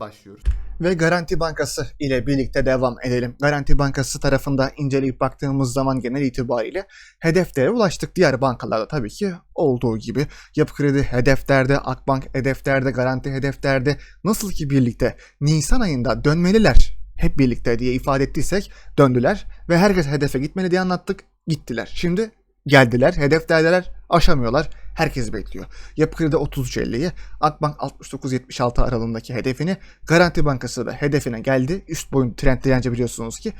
başlıyoruz. Ve Garanti Bankası ile birlikte devam edelim. Garanti Bankası tarafında inceleyip baktığımız zaman genel itibariyle hedeflere ulaştık. Diğer bankalarda tabii ki olduğu gibi Yapı Kredi hedeflerde, Akbank hedeflerde, Garanti hedeflerde nasıl ki birlikte Nisan ayında dönmeliler hep birlikte diye ifade ettiysek döndüler ve herkes hedefe gitmeli diye anlattık. Gittiler. Şimdi geldiler, hedeflerdeler, aşamıyorlar. Herkes bekliyor. Yapı Kredi 33.50'yi, Akbank 69.76 aralığındaki hedefini, Garanti Bankası da hedefine geldi. Üst boyun trend dirence biliyorsunuz ki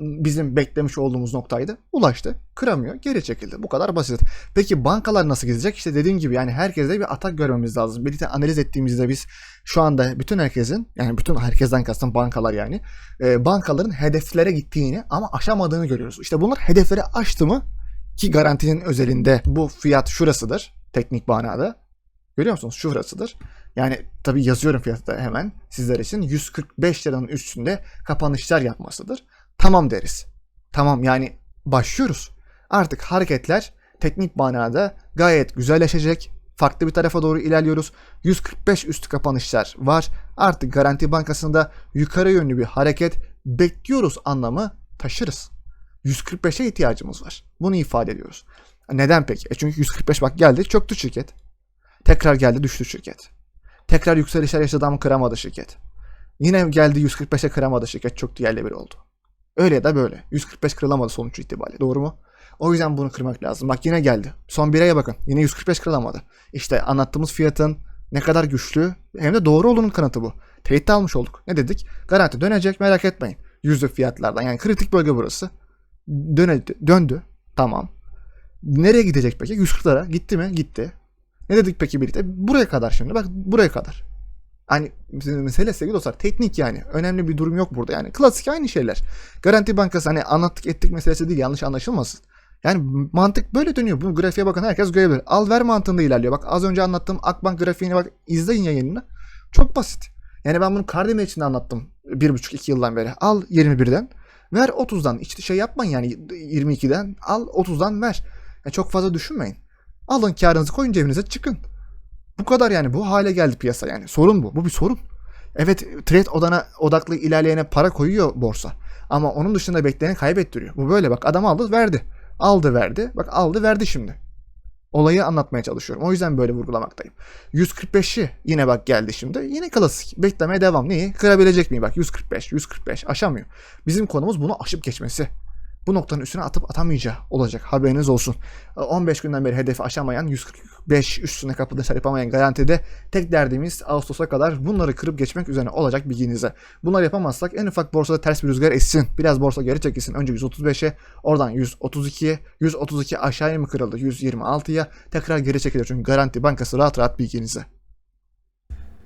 bizim beklemiş olduğumuz noktaydı. Ulaştı. Kıramıyor. Geri çekildi. Bu kadar basit. Peki bankalar nasıl gidecek? İşte dediğim gibi yani herkeste bir atak görmemiz lazım. Birlikte analiz ettiğimizde biz şu anda bütün herkesin yani bütün herkesten kastım bankalar yani e, bankaların hedeflere gittiğini ama aşamadığını görüyoruz. İşte bunlar hedefleri aştı mı ki garantinin özelinde bu fiyat şurasıdır teknik manada. Görüyor musunuz? Şurasıdır. Yani tabi yazıyorum fiyatı da hemen sizler için 145 liranın üstünde kapanışlar yapmasıdır. Tamam deriz. Tamam yani başlıyoruz. Artık hareketler teknik manada gayet güzelleşecek. Farklı bir tarafa doğru ilerliyoruz. 145 üstü kapanışlar var. Artık Garanti Bankası'nda yukarı yönlü bir hareket bekliyoruz anlamı taşırız. 145'e ihtiyacımız var. Bunu ifade ediyoruz. Neden peki? E çünkü 145 bak geldi çöktü şirket. Tekrar geldi düştü şirket. Tekrar yükselişler yaşadı ama kıramadı şirket. Yine geldi 145'e kıramadı şirket çöktü yerle bir oldu. Öyle ya da böyle. 145 kırılamadı sonuç itibariyle. Doğru mu? O yüzden bunu kırmak lazım. Bak yine geldi. Son bir aya bakın. Yine 145 kırılamadı. İşte anlattığımız fiyatın ne kadar güçlü hem de doğru olduğunun kanıtı bu. Teyit almış olduk. Ne dedik? Garanti dönecek merak etmeyin. Yüzde fiyatlardan yani kritik bölge burası. Döne, döndü. Tamam. Nereye gidecek peki? 140'lara. Gitti mi? Gitti. Ne dedik peki birlikte? Buraya kadar şimdi. Bak buraya kadar. Hani mesele sevgili dostlar teknik yani. Önemli bir durum yok burada yani. Klasik aynı şeyler. Garanti Bankası hani anlattık ettik meselesi değil yanlış anlaşılmasın. Yani mantık böyle dönüyor. Bu grafiğe bakın herkes görebilir. Al ver mantığında ilerliyor. Bak az önce anlattığım Akbank grafiğine bak izleyin yayınını. Çok basit. Yani ben bunu Kardemir için anlattım. 1,5-2 yıldan beri. Al 21'den. Ver 30'dan. Hiç şey yapmayın yani 22'den. Al 30'dan ver. Yani çok fazla düşünmeyin. Alın karınızı koyun cebinize çıkın. Bu kadar yani bu hale geldi piyasa yani. Sorun bu. Bu bir sorun. Evet trade odana odaklı ilerleyene para koyuyor borsa. Ama onun dışında bekleyeni kaybettiriyor. Bu böyle bak adam aldı verdi. Aldı verdi. Bak aldı verdi şimdi. Olayı anlatmaya çalışıyorum. O yüzden böyle vurgulamaktayım. 145'i yine bak geldi şimdi. Yine klasik. Beklemeye devam. Neyi? Kırabilecek miyim? Bak 145, 145 aşamıyor. Bizim konumuz bunu aşıp geçmesi bu noktanın üstüne atıp atamayacağı olacak. Haberiniz olsun. 15 günden beri hedefi aşamayan 145 üstüne kapıda yapamayan garantide tek derdimiz Ağustos'a kadar bunları kırıp geçmek üzerine olacak bilginize. Bunları yapamazsak en ufak borsada ters bir rüzgar essin. Biraz borsa geri çekilsin. Önce 135'e oradan 132'ye 132 aşağıya mı kırıldı? 126'ya tekrar geri çekilir. Çünkü Garanti Bankası rahat rahat bilginize.